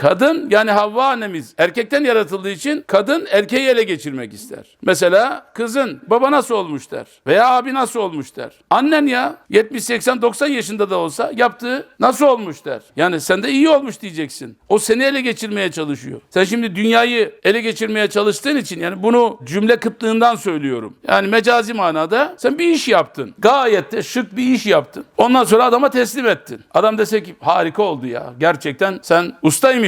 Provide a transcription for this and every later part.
Kadın yani Havva annemiz erkekten yaratıldığı için kadın erkeği ele geçirmek ister. Mesela kızın baba nasıl olmuş der veya abi nasıl olmuş der. Annen ya 70 80 90 yaşında da olsa yaptığı nasıl olmuş der. Yani sen de iyi olmuş diyeceksin. O seni ele geçirmeye çalışıyor. Sen şimdi dünyayı ele geçirmeye çalıştığın için yani bunu cümle kıtlığından söylüyorum. Yani mecazi manada sen bir iş yaptın. Gayet de şık bir iş yaptın. Ondan sonra adama teslim ettin. Adam dese ki harika oldu ya. Gerçekten sen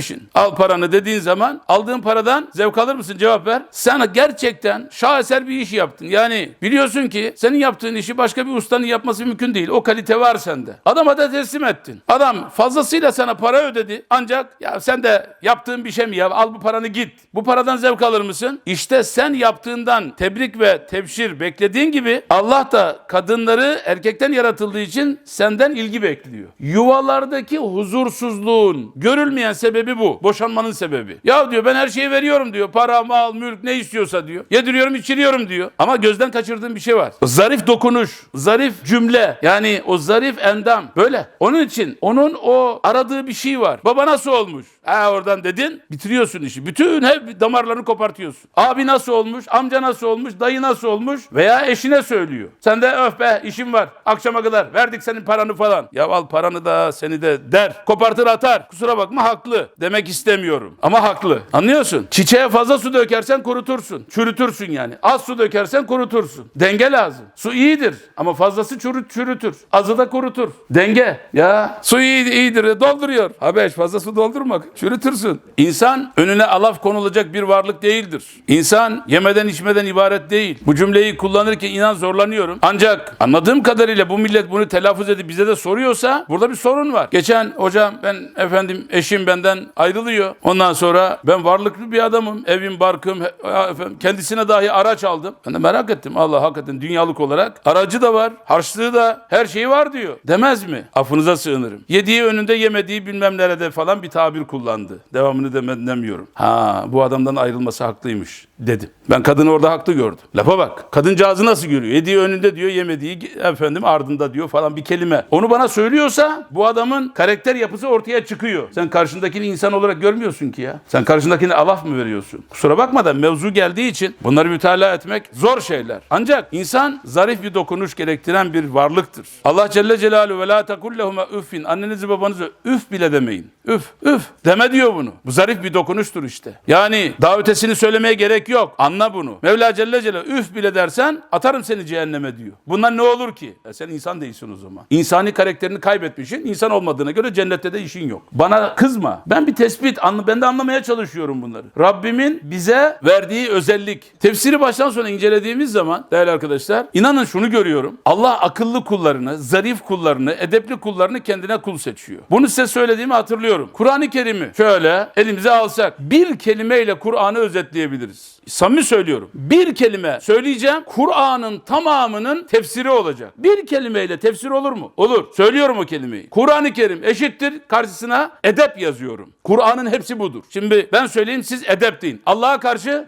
ustaymışsın. Al paranı dediğin zaman aldığın paradan zevk alır mısın? Cevap ver. Sen gerçekten şaheser bir iş yaptın. Yani biliyorsun ki senin yaptığın işi başka bir ustanın yapması mümkün değil. O kalite var sende. Adama da teslim ettin. Adam fazlasıyla sana para ödedi. Ancak ya sen de yaptığın bir şey mi ya? Al bu paranı git. Bu paradan zevk alır mısın? İşte sen yaptığından tebrik ve tebşir beklediğin gibi Allah da kadınları erkekten yaratıldığı için senden ilgi bekliyor. Yuvalardaki huzursuzluğun görülmeyen sebebi bu. Boşanmanın sebebi. Ya diyor ben her şeyi veriyorum diyor. Para, mal, mülk ne istiyorsa diyor. Yediriyorum, içiriyorum diyor. Ama gözden kaçırdığın bir şey var. Zarif dokunuş, zarif cümle. Yani o zarif endam. Böyle. Onun için onun o aradığı bir şey var. Baba nasıl olmuş? Ha oradan dedin bitiriyorsun işi. Bütün hep damarlarını kopartıyorsun. Abi nasıl olmuş? Amca nasıl olmuş? Dayı nasıl olmuş? Veya eşine söylüyor. Sen de öf be işim var. Akşama kadar verdik senin paranı falan. Ya al paranı da seni de der. Kopartır atar. Kusura bakma haklı. Demek istemiyorum. Ama haklı. Anlıyorsun? Çiçeğe fazla su dökersen kurutursun. Çürütürsün yani. Az su dökersen kurutursun. Denge lazım. Su iyidir ama fazlası çürüt, çürütür. Azı da kurutur. Denge. Ya su iyi, iyidir. Dolduruyor. Habeş fazla su doldurmak. Çürütürsün. İnsan önüne alaf konulacak bir varlık değildir. İnsan yemeden içmeden ibaret değil. Bu cümleyi kullanırken inan zorlanıyorum. Ancak anladığım kadarıyla bu millet bunu telaffuz edip bize de soruyorsa burada bir sorun var. Geçen hocam ben efendim eşim benden ayrılıyor. Ondan sonra ben varlıklı bir adamım. Evim, barkım, efendim, kendisine dahi araç aldım. Ben de merak ettim. Allah hakikaten dünyalık olarak. Aracı da var, harçlığı da, her şeyi var diyor. Demez mi? Affınıza sığınırım. Yediği önünde yemediği bilmem nerede falan bir tabir kullandı. Devamını deme- demiyorum. Ha bu adamdan ayrılması haklıymış dedim. Ben kadını orada haklı gördüm. Lafa bak. Kadıncağızı nasıl görüyor? Yediği önünde diyor, yemediği efendim ardında diyor falan bir kelime. Onu bana söylüyorsa bu adamın karakter yapısı ortaya çıkıyor. Sen karşındakini insan olarak görmüyorsun ki ya. Sen karşındakine alaf mı veriyorsun? Kusura bakma da mevzu geldiği için bunları mütalaa etmek zor şeyler. Ancak insan zarif bir dokunuş gerektiren bir varlıktır. Allah Celle Celaluhu ve la tekullehuma üffin. Annenizi babanıza üf bile demeyin. Üf, üf. Deme diyor bunu. Bu zarif bir dokunuştur işte. Yani daha ötesini söylemeye gerek yok. Anla bunu. Mevla Celle Celaluhu üf bile dersen atarım seni cehenneme diyor. Bundan ne olur ki? E sen insan değilsin o zaman. İnsani karakterini kaybetmişsin. İnsan olmadığına göre cennette de işin yok. Bana kızma. Ben bir tespit, ben de anlamaya çalışıyorum bunları. Rabbimin bize verdiği özellik. Tefsiri baştan sona incelediğimiz zaman değerli arkadaşlar, inanın şunu görüyorum. Allah akıllı kullarını, zarif kullarını, edepli kullarını kendine kul seçiyor. Bunu size söylediğimi hatırlıyorum. Kur'an-ı Kerim'i şöyle elimize alsak bir kelimeyle Kur'an'ı özetleyebiliriz. Samimi söylüyorum. Bir kelime söyleyeceğim. Kur'an'ın tamamının tefsiri olacak. Bir kelimeyle tefsir olur mu? Olur. Söylüyorum o kelimeyi. Kur'an-ı Kerim eşittir. Karşısına edep yazıyorum. Kur'an'ın hepsi budur. Şimdi ben söyleyeyim siz edep deyin. Allah'a karşı,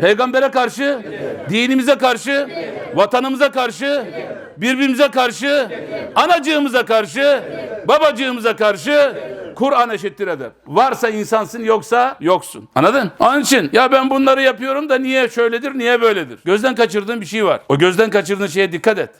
peygambere karşı, dinimize karşı, vatanımıza karşı, birbirimize karşı, anacığımıza karşı, babacığımıza karşı, Kur'an eşittir edep. Varsa insansın yoksa yoksun. Anladın? Onun için ya ben bunları yapıyorum da niye şöyledir niye böyledir. Gözden kaçırdığın bir şey var. O gözden kaçırdığın şeye dikkat et.